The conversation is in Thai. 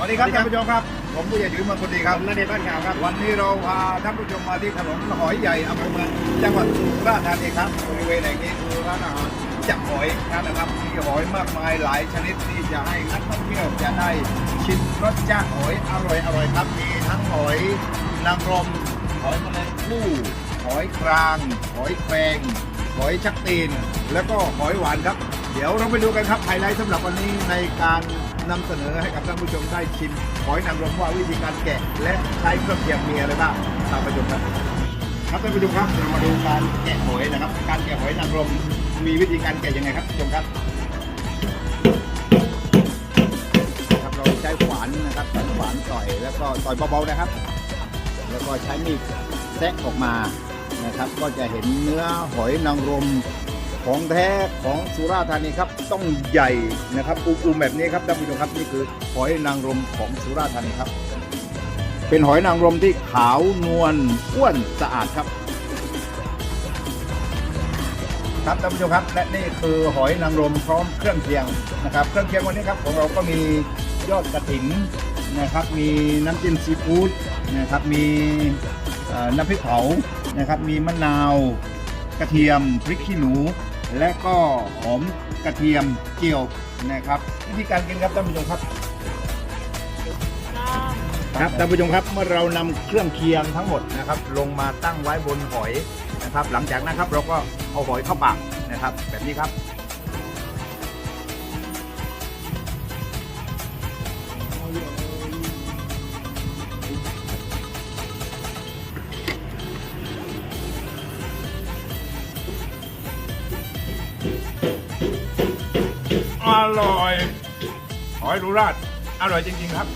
สวัสดีครับท่านผู้ชมครับ ผมผู้ใหญ่ถือเมืองคนดีครับผมนเดชน์บ้านขาวครับ วันนี้เราพาท่านผู้ชมมาที่ถนนหอยใหญ่อำเภอเมืองจังหวัดสุราษฎร์ธานีครับบริเวณแห่งนี้คือร้านอาหารจับหอยนะครับมีหอยมากมายหลายชนิดที่จะให้นักท่องเที่ยวจะได้ชิมรสชาติหอยอร่อยอร่อยครับมีทั้งหอยนางรมหอยแมลงภู่หอยคราง หอยแครงหอยชักตีน แล้วก็หอยหวานครับ เดี๋ยวเราไปดูกันครับไฮไลท์สำหรับวันนี้ในการ นำเสนอให้กับท่านผู้ชมได้ชิมหอยนางรมว่าวิธีการแกะ และใช้เครื่องเคียงมีอะไรบ้างตามไปชมครับครับท่านผู้ชมครับเรามาดูการแกะหอยนะครับ การแกะหอยนางรมมีวิธีการแกะยังไงครับท่านผู้ชมครับครับเราใช้ขวานนะครับใช้ขวานต่อยแล้วก็ต่อยเบาๆนะครับ แล้วก็ใช้มีดแซะออกมานะครับ ก็จะเห็นเนื้อหอยนางรม ของแท้ของสุราษฎร์ธานีครับต้องใหญ่นะครับอูมๆแบบนี้ครับท่านผู้ชมครับนี่คือหอยนางรมของสุราษฎร์ธานีครับ เป็นหอยนางรมที่ขาวนวลอ้วนสะอาดครับ ครับท่านผู้ชมครับ และนี่คือหอยนางรมพร้อมเครื่องเคียงนะครับ เครื่องเคียงวันนี้ครับของเราก็มียอดกระถินนะครับ มีน้ำจิ้มซีฟู้ดนะครับมีน้ำพริกเผานะครับ มีมะนาวกระเทียมพริกขี้หนู และก็หอมกระเทียมเจียวนะครับวิธีการกินครับท่านผู้ชมครับครับท่านผู้ชมครับเมื่อเรานำเครื่องเคียงทั้งหมดนะครับ ลงมาตั้งไว้บนหอยนะครับ หลังจากนั้นครับเราก็เอาหอยเข้าปากนะครับ แบบนี้ครับ ร่อยหอยรูราดอร่อยจริง ๆ ครับ